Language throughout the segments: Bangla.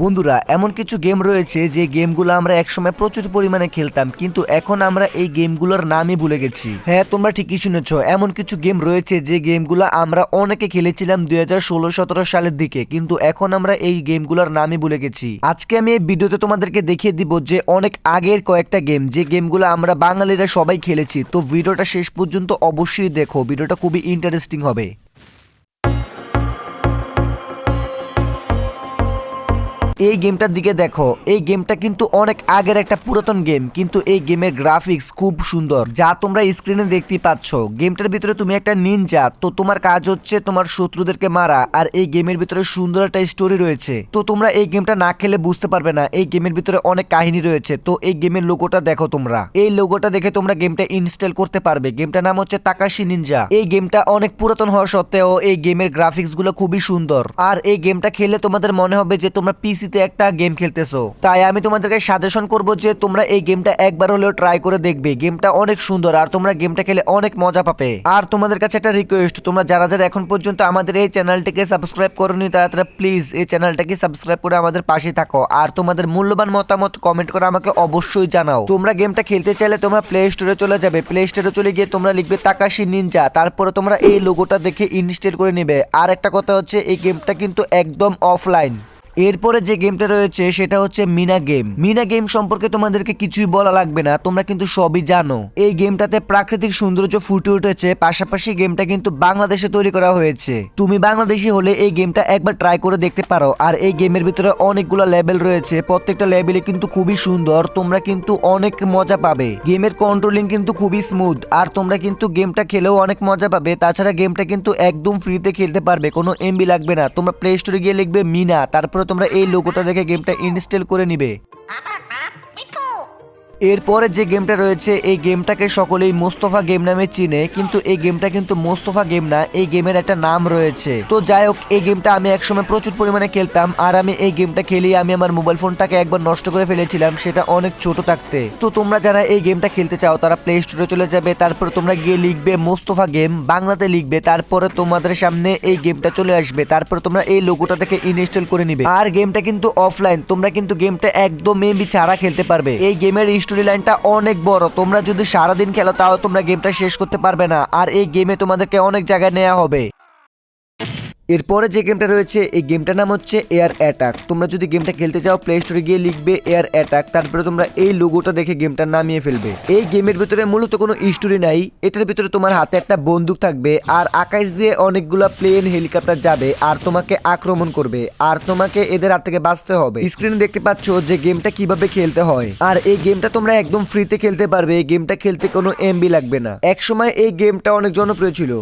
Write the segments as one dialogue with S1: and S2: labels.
S1: বন্ধুরা, এমন কিছু গেম রয়েছে যে গেমগুলো আমরা একসময় প্রচুর পরিমাণে খেলতাম, কিন্তু এখন আমরা এই গেমগুলোর নামই ভুলে গেছি। হ্যাঁ তোমরা ঠিকই শুনেছ, এমন কিছু গেম রয়েছে যে গেমগুলো আমরা অনেকে খেলেছিলাম দুই হাজার ষোলো সতেরো সালের দিকে, কিন্তু এখন আমরা এই গেমগুলোর নামই ভুলে গেছি। আজকে আমি এই ভিডিওতে তোমাদেরকে দেখিয়ে দিব যে অনেক আগের কয়েকটা গেম যে গেমগুলো আমরা বাঙালিরা সবাই খেলেছি। তো ভিডিওটা শেষ পর্যন্ত অবশ্যই দেখো, ভিডিওটা খুবই ইন্টারেস্টিং হবে। এই গেমটার দিকে দেখো, এই গেমটা কিন্তু অনেক আগের একটা পুরাতন গেম, কিন্তু এই গেমের গ্রাফিক্স খুব সুন্দর, যা তোমরা স্ক্রিনে দেখতে পাচ্ছ। গেমটার ভিতরে তুমি একটা নিনজা তো তোমার কাজ হচ্ছে তোমার শত্রুদেরকে মারা, আর এই গেমের ভিতরে সুন্দর একটা স্টোরি রয়েছে। তো তোমরা এই গেমটা না খেলে বুঝতে পারবে না, এই গেমের ভিতরে অনেক কাহিনী রয়েছে, তো এই গেমের লোগোটা দেখো তোমরা। এই লোগোটা দেখে তোমরা গেমটা ইনস্টল করতে পারবে, গেমটার নাম হচ্ছে তাকাশি নিনজা এই গেমটা অনেক পুরাতন হওয়া সত্ত্বেও এই গেমের গ্রাফিক্সগুলো খুবই সুন্দর। আর এই গেমটা খেলে তোমাদের মনে হবে যে তোমরা পিসিতে একটা গেম খেলতেছো। তাই আমি তোমাদেরকে সাজেশন করব যে তোমরা এই গেমটা একবার হলেও ট্রাই করে দেখবে। গেমটা অনেক সুন্দর আর তোমরা গেমটা খেলে অনেক মজা পাবে। আর তোমাদের কাছে একটা রিকোয়েস্ট তোমরা যারা যারা এখন পর্যন্ত আমাদের এই চ্যানেলটিকে সাবস্ক্রাইব করোনি, তারা তারা প্লিজ এই চ্যানেলটাকে সাবস্ক্রাইব করে আমাদের পাশে থাকো। আর তোমাদের মূল্যবান মতামত কমেন্ট করে আমাকে অবশ্যই জানাও। তোমরা গেমটা খেলতে চাইলে তোমরা প্লে স্টোরে চলে যাবে। প্লে স্টোরে চলে গিয়ে তোমরা লিখবে তাকাশি নিনজা তারপরে তোমরা এই লোগোটা দেখে ইনস্টল করে নেবে। আর একটা কথা হচ্ছে, এই গেমটা কিন্তু একদম অফলাইন এরপরে যে গেমটা রয়েছে সেটা হচ্ছে মিনা গেম। মিনা গেম সম্পর্কে তোমাদেরকে কিছুই বলা লাগবে না, তোমরা কিন্তু সবই জানো। এই গেমটাতে প্রাকৃতিক সৌন্দর্য ফুটে উঠেছে, পাশাপাশি গেমটা কিন্তু বাংলাদেশে তৈরি করা হয়েছে। তুমি বাংলাদেশি হলে এই গেমটা একবার ট্রাই করে দেখতে পারো, আর এই গেমের ভিতরে অনেকগুলো লেভেল রয়েছে, প্রত্যেকটা লেভেলে কিন্তু খুবই সুন্দর, তোমরা কিন্তু অনেক মজা পাবে। গেমের কন্ট্রোলিং কিন্তু খুবই স্মুথ আর তোমরা কিন্তু গেমটা খেলেও অনেক মজা পাবে, তাছাড়া গেমটা কিন্তু একদম ফ্রিতে খেলতে পারবে, কোনো এমবি লাগবে না। তোমরা প্লে স্টোরে গিয়ে লিখবে মিনা, তারপরে তোমরা এই লোগোটা দেখে গেমটা ইনস্টল করে নিবে। এরপরে যে গেমটা রয়েছে, এই গেমটাকে সকলেই মোস্তফা গেম নামে চিনে, কিন্তু এই গেমটা কিন্তু মোস্তফা গেম না, এই গেমের একটা নাম রয়েছে। তো যাই হোক, এই গেমটা আমি একসময় প্রচুর পরিমাণে খেলতাম, আর আমি এই গেমটা খেলি আমি আমার মোবাইল ফোনটাকে একবার নষ্ট করে ফেলেছিলাম, সেটা অনেক ছোট থাকতে। তো তোমরা যারা এই গেমটা খেলতে চাও, তারা প্লে স্টোরে চলে যাবে, তারপর তোমরা গিয়ে লিখবে মোস্তফা গেম, বাংলাতে লিখবে, তারপরে তোমাদের সামনে এই গেমটা চলে আসবে, তারপর তোমরা এই লোগোটা থেকে ইনস্টল করে নিবে। আর গেমটা কিন্তু অফলাইন তোমরা কিন্তু গেমটা একদম এমবি ছাড়া খেলতে পারবে। এই গেমের স্টোরি লাইনটা অনেক বড়। তোমরা যদি সারাদিন খেলো, তাও তোমরা গেমটা শেষ করতে পারবে না। আর এই গেমে তোমাদেরকে অনেক জায়গায় নেওয়া হবে। এরপরে যে গেমটা রয়েছে, এই গেমটার নাম হচ্ছে এয়ার অ্যাটাক তোমরা যদি গেমটা খেলতে চাও প্লে স্টোরে গিয়ে লিখবে এয়ার অ্যাটাক তারপরে তোমরা এই লোগোটা দেখে গেমটা নামিয়ে ফেলবে। এই গেমের ভিতরে মূলত কোনো স্টোরি নাই, এটার ভিতরে তোমার হাতে একটা বন্দুক থাকবে, আর আকাশ দিয়ে অনেকগুলা প্লেন হেলিকপ্টার যাবে, আর তোমাকে আক্রমণ করবে, আর তোমাকে এদের হাত থেকে বাঁচতে হবে। স্ক্রিনে দেখতে পাচ্ছ যে গেমটা কীভাবে খেলতে হয়। আর এই গেমটা তোমরা একদম ফ্রিতে খেলতে পারবে গেমটা খেলতে কোনো এমবি লাগবে না। একসময় এই গেমটা অনেক জনপ্রিয় ছিল।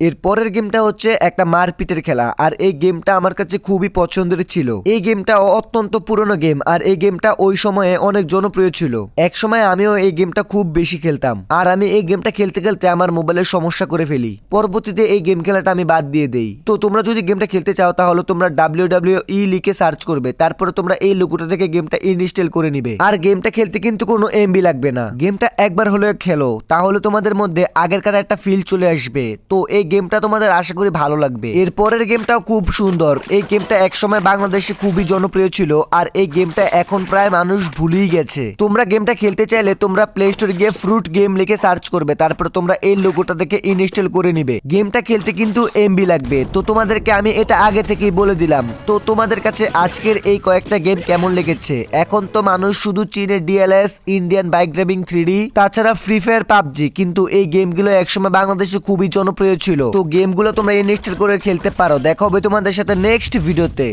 S1: এর পরের গেমটা হচ্ছে একটা মারপিটের খেলা, আর এই গেমটা আমার কাছে খুবই পছন্দের ছিল। এই গেমটা অত্যন্ত পুরনো গেম, আর এই গেমটা ওই সময়ে অনেক জনপ্রিয় ছিল। এক সময় আমিও এই গেমটা খুব বেশি খেলতাম, আর আমি এই গেমটা খেলতে খেলতে আমার মোবাইলের সমস্যা করে ফেলি। পরবর্তীতে এই গেম খেলাটা আমি বাদ দিয়ে দেই। তো তোমরা যদি গেমটা খেলতে চাও, তাহলে তোমরা ডাব্লিউ ডাব্লিউ ই লিখে সার্চ করবে, তারপরে তোমরা এই লোগোটা থেকে গেমটা ইনস্টল করে নিবে। আর গেমটা খেলতে কিন্তু কোনো এমবি লাগবে না। গেমটা একবার হলেও খেলো, তাহলে তোমাদের মধ্যে আগেরকার একটা ফিল চলে আসবে। তো এই গেমটা তোমাদের আশা করি ভালো লাগবে। এর পরের গেমটাও খুব সুন্দর। এই গেমটা একসময় বাংলাদেশে খুবই জনপ্রিয় ছিল আর এই গেমটা এখন প্রায় মানুষ ভুলেই গেছে। তোমরা গেমটা খেলতে চাইলে তোমরা প্লে স্টোরে গিয়ে ফ্রুট গেম লিখে সার্চ করবে, তারপর তোমরা এই লোগোটা দেখে ইনস্টল করে নিবে। গেমটা খেলতে কিন্তু এমবি লাগবে। তো তোমাদেরকে আমি এটা আগে থেকেই বলে দিলাম। তো তোমাদের কাছে আজকের এই কয়েকটা গেম কেমন লেগেছে? এখন তো মানুষ শুধু চীনের DLS Indian bike driving three তাছাড়া ফ্রি ফায়ার পাবজি, কিন্তু এই গেমগুলো একসময় বাংলাদেশে খুবই জনপ্রিয় ছিল। তো গেমগুলো তোমরা ইনস্টল করে খেলতে পারো। দেখা হবে তোমাদের সাথে নেক্সট ভিডিওতে